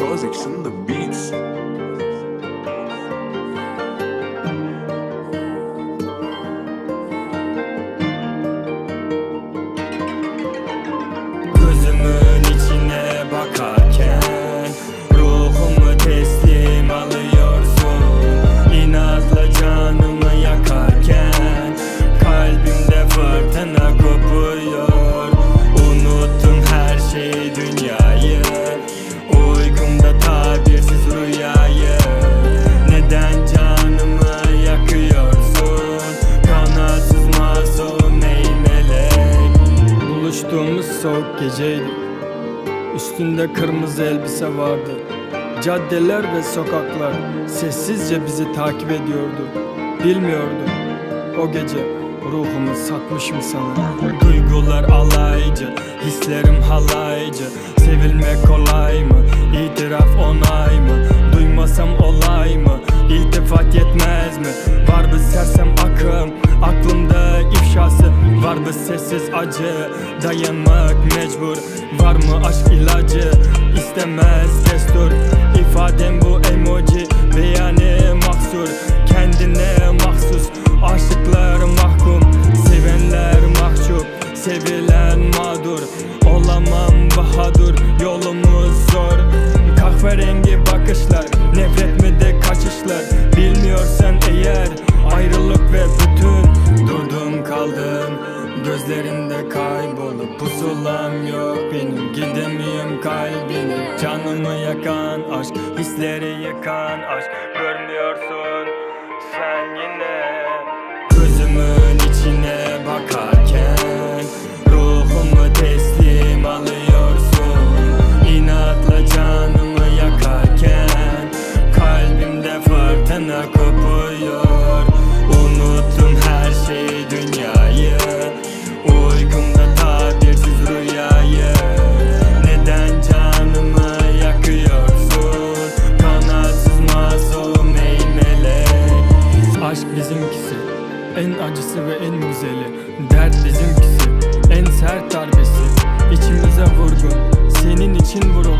Kozix in the beats. Bakarken Ruhumu teslim alıyorsun İnatla canımı yakarken Kalbimde fırtına geceydi. Üstünde kırmızı elbise vardı. Caddeler ve sokaklar sessizce bizi takip ediyordu. Bilmiyordum o gece ruhumu satmışım sana? Duygular alaycı, hislerim halaycı. Sevilmek kolay mı, itiraf onay mı? Duymasam olay mı, iltifat yetmez mi? Var mı sersem akım, sessiz acı, dayanmak mecbur. Var mı aşk ilacı, istemez destur. İfadem bu emoji, beyanı mahsur. Kendine mahsus, aşıklar mahkum. Sevenler mahcup, sevilen mağdur. Olamam Gözlerinde kaybolup pusulam yok benim. Gidemiyorum kalbini Canımı yakan aşk Hisleri yıkan aşk. Görmüyorsun sen yine. Gözümün içine bakarken Ruhumu teslim alıyorsun. İnatla canımı yakarken Kalbimde fırtına kopuyor. Unuttum her şeyi acısı ve en güzeli. Dert bizimkisi En sert darbesi. İçimize vurgun Senin için vuruldum